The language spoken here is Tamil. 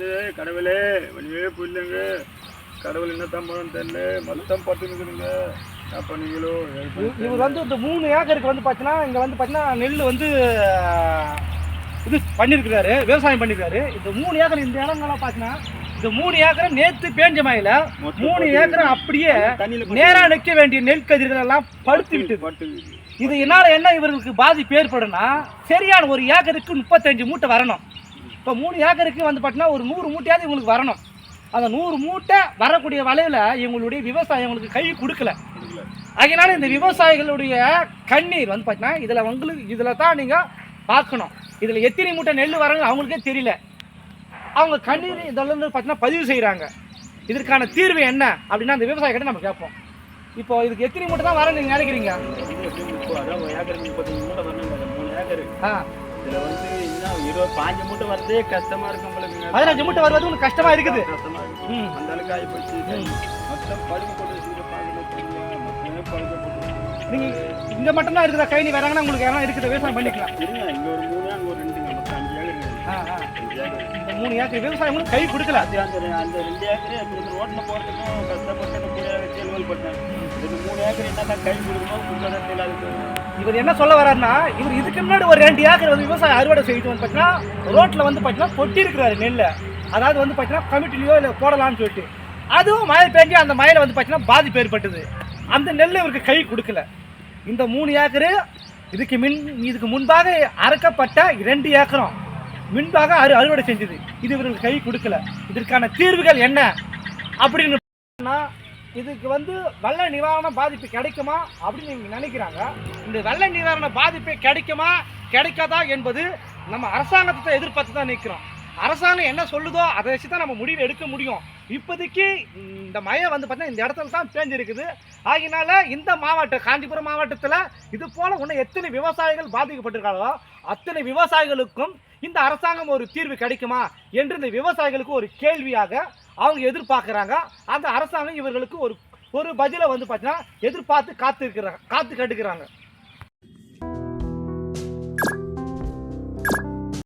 ஏய், கடவுளே வழியே புரியுதுங்க கடவுள் என்ன தம்பரம் தெரியல. மொத்தம் பட்டு நிற்குதுங்க என்ன பண்ணீங்களோ? இவ- இவர் வந்து இந்த மூணு ஏக்கருக்கு வந்து பார்த்தீங்கன்னா இங்கே வந்து பார்த்தீங்கன்னா நெல் வந்து இது பண்ணியிருக்கிறாரு விவசாயம் பண்ணியிருக்காரு இந்த மூணு ஏக்கர் இந்த இடங்கள்லாம் பார்த்தீங்கன்னா இந்த மூணு ஏக்கரை நேற்று பேஞ்ச மொத்தம் மூணு ஏக்கரை அப்படியே தண்ணியில நேரா நிற்க வேண்டிய நெல் கதிர்கள் எல்லாம் படுத்து பட்டு இது என்னால என்ன இவர்களுக்கு பாதிப்பு ஏற்படும்னா சரியான ஒரு ஏக்கருக்கு முப்பத்தஞ்சு மூட்டை வரணும். இப்போ மூணு ஏக்கருக்கு வந்து பார்த்தீங்கன்னா ஒரு நூறு மூட்டையாவது இவங்களுக்கு வரணும். அந்த நூறு மூட்டை வரக்கூடிய வலையில் இவங்களுடைய விவசாயம் இவங்களுக்கு கை கொடுக்கல. அதனால இந்த விவசாயிகளுடைய கண்ணீர் வந்து பார்த்தீங்கன்னா இதில் உங்களுக்கு இதில் தான் நீங்கள் பார்க்கணும். இதில் எத்தனை மூட்டை நெல் வரங்க அவங்களுக்கே தெரியல. அவங்க கண்ணீர் இதில் வந்து பார்த்தீங்கன்னா பதிவு செய்கிறாங்க இதற்கான தீர்வு என்ன அப்படின்னா அந்த விவசாயிகிட்ட நம்ம கேட்போம். இப்போ இதுக்கு எத்தனை மூட்டை தான் வரன்னு நீங்கள் நினைக்கிறீங்க? ஆ. இதுல வந்து இன்னும் இருபது பாஞ்சு மூட்டை வரதே கஷ்டமா இருக்கும் உங்களுக்கு பதினஞ்சு மூட்டை வருவது உங்களுக்கு கஷ்டமா இருக்குது. கஷ்டமா இருக்கு. அந்த அளவுக்கு ஆகி போச்சு மொத்தம் போட்டு போட்டு இங்க மட்டும்தான் இருக்குதா. கைனி வராங்கன்னா உங்களுக்கு யாரும் இருக்குது. விவசாயம் பண்ணிக்கலாம். இருங்க இங்க ஒரு மூணு அங்க ஒரு ரெண்டுங்க மொத்தம் அஞ்சு ஏக்கர் இந்த மூணு விவசாயம் கை கொடுக்கல. அந்த அந்த ரெண்டு ஏக்கர் அந்த ரோட்ல போறதுக்கும் கஷ்டப்பட்டு புரிய ஏக்கர் என்னென்ன கை கொடுக்கணும் கொடுக்கணும் இவர் என்ன சொல்ல வர்றாருன்னா இவர் இதுக்கு முன்னாடி ஒரு ரெண்டு ஏக்கர் வந்து விவசாயம் அறுவடை செய்யிட்டு வந்து பார்த்தீங்கன்னா ரோட்டில் வந்து பார்த்தீங்கன்னா கொட்டி இருக்கிறாரு நெல்லை. அதாவது வந்து பார்த்தீங்கன்னா கமிட்டிலையோ இல்லை போடலாம்னு சொல்லிட்டு. அதுவும் மழை பெஞ்சு அந்த மழையில் வந்து பார்த்தீங்கன்னா பாதிப்பு ஏற்பட்டது. அந்த நெல் இவருக்கு கை கொடுக்கல. இந்த மூணு ஏக்கரு இதுக்கு மின் இதுக்கு முன்பாக அறுக்கப்பட்ட ரெண்டு ஏக்கரும் முன்பாக அறு அறுவடை செஞ்சது. இது இவருக்கு கை கொடுக்கல. இதற்கான தீர்வுகள் என்ன? அப்படின்னு பார்த்தோம்னா இதுக்கு வந்து வெள்ள நிவாரண பாதிப்பு கிடைக்குமா அப்படின்னு நீங்கள் நினைக்கிறாங்க. இந்த வெள்ள நிவாரண பாதிப்பு கிடைக்குமா கிடைக்காதா என்பது நம்ம அரசாங்கத்தை எதிர்பார்த்து தான் நிற்கிறோம். அரசாங்கம் என்ன சொல்லுதோ அதை வச்சு தான் நம்ம முடிவு எடுக்க முடியும். இப்போதைக்கு இந்த மழை வந்து பார்த்தீங்கன்னா இந்த இடத்துல தான் பேஞ்சிருக்குது. ஆகினால இந்த மாவட்டம் காஞ்சிபுரம் மாவட்டத்தில் இது போல் இன்னும் எத்தனை விவசாயிகள் பாதிக்கப்பட்டிருக்காங்களோ அத்தனை விவசாயிகளுக்கும் இந்த அரசாங்கம் ஒரு தீர்வு கிடைக்குமா என்று இந்த விவசாயிகளுக்கு ஒரு கேள்வியாக அவங்க எதிர்பார்க்குறாங்க. அந்த அரசாங்கம் இவர்களுக்கு ஒரு ஒரு பதிலை வந்து பார்த்தீங்கன்னா எதிர்பார்த்து காத்து இருக்கிறாங்க காத்து கட்டுக்கிறாங்க